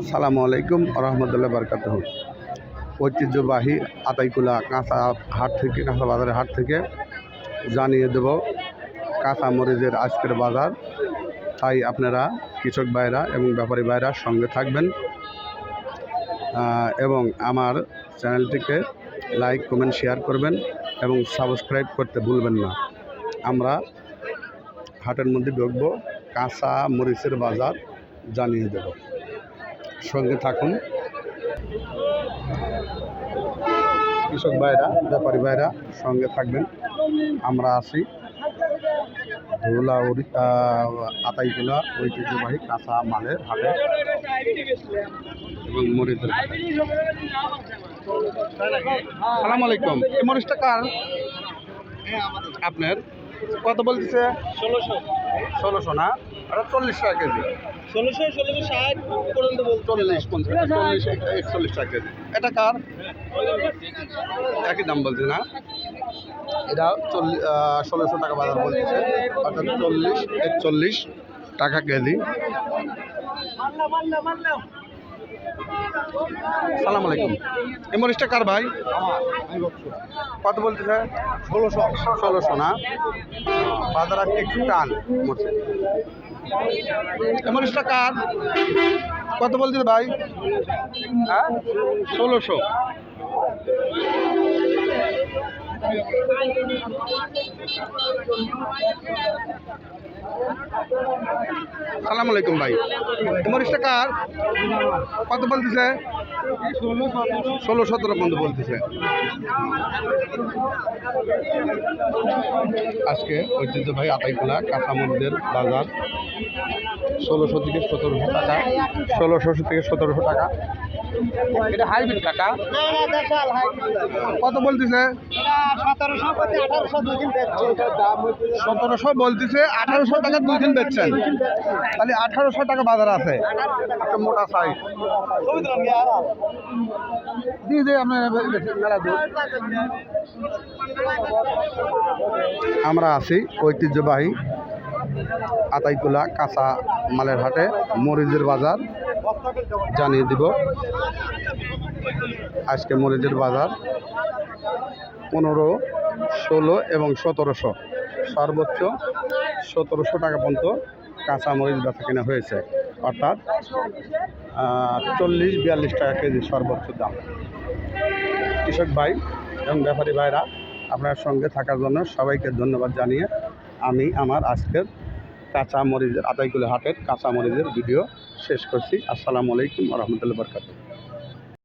আসসালামু আলাইকুম রহমতুল্লাহ বরকাত ঐতিহ্যবাহী আতাইকুলা কাঁচা হাট থেকে, কাঁচা বাজারের হাট থেকে জানিয়ে দেব কাঁচা মরিচের আজকের বাজার। তাই আপনারা কৃষক ভাইরা এবং ব্যাপারী ভাইরা সঙ্গে থাকবেন। এবং আমার চ্যানেলটিকে লাইক কমেন্ট শেয়ার করবেন এবং সাবস্ক্রাইব করতে ভুলবেন না। আমরা হাটের মধ্যে ঢুকবো, কাঁচা মরিচের বাজার জানিয়ে দেব। সঙ্গে থাকুন। কৃষক ভাইরা, ব্যাপারী ভাইরা, সঙ্গে থাকবেন। আমরা আছি ধুলা আতাইগুলা ঐতিহ্যবাহী কাঁচা মালের হাটে এবং মরিচের হাটে। সালাম আলাইকুম। এই মরিচটা কার? আপনার? কত বলতেছে? ষোলোশো। ষোলোশো না? ওটা চল্লিশ টাকা কেজি। ষোলোশো ষোলোশো ষাট পর্যন্ত বলতে চল্লিশ পঞ্চাশ চল্লিশ একচল্লিশ টাকা কেজি। এটা কার? একই দাম বলছে না? এটা চল্লিশ ষোলোশো টাকা বাজার বলছে। অর্থাৎ চল্লিশ একচল্লিশ টাকা কেজি। সালাম আলাইকুম। এই মরিচটা কার ভাই? কত বলতেছে? ষোলোশো। ষোলোশো না? বাজার আজকে একটু টান এই মরিচটা কার? কত বলতেছে ভাই? হ্যাঁ? ষোলোশো। সালাম আলাইকুম ভাই। মরিচটা কার? কত বলতেছে? ষোলো, সতেরো পর্যন্ত বলতেছে। আজকে ঐতিহ্য ঐতিহ্যবাহী আতাইকুলা কাঁচামরিচের বাজার। ষোলোশো থেকে সতেরোশো টাকা। ষোলোশো থেকে সতেরোশো টাকা। এটা হাইব্রিড কাকা? কত বলতেছে? সতেরোশো বলতেছে, আঠারোশো টাকা দুই দিন বেচছেন। তাহলে আঠারোশো টাকা বাজার আছে। মোটা সাইজ আপনার মেলা আমরা আছি ঐতিহ্যবাহী আতাইকুলা কাঁচা মালের হাটে, মরিচের বাজার জানিয়ে দিব। আজকে মরিচের বাজার পনেরো, ষোলো এবং সতেরোশো। সর্বোচ্চ সতেরোশো টাকা পর্যন্ত কাঁচা মরিচ বেচা কেনা হয়েছে। অর্থাৎ চল্লিশ বিয়াল্লিশ টাকা কেজি সর্বোচ্চ দাম। কৃষক ভাই এবং ব্যাপারী ভাইরা, আপনার সঙ্গে থাকার জন্য সবাইকে ধন্যবাদ জানিয়ে আমি আমার আজকের কাঁচামরিচের মরিচের হাটের কাঁচা মরিচের ভিডিও শেষ করছি। আসসালামু আলাইকুম রহমতুল্লাহ বরকাত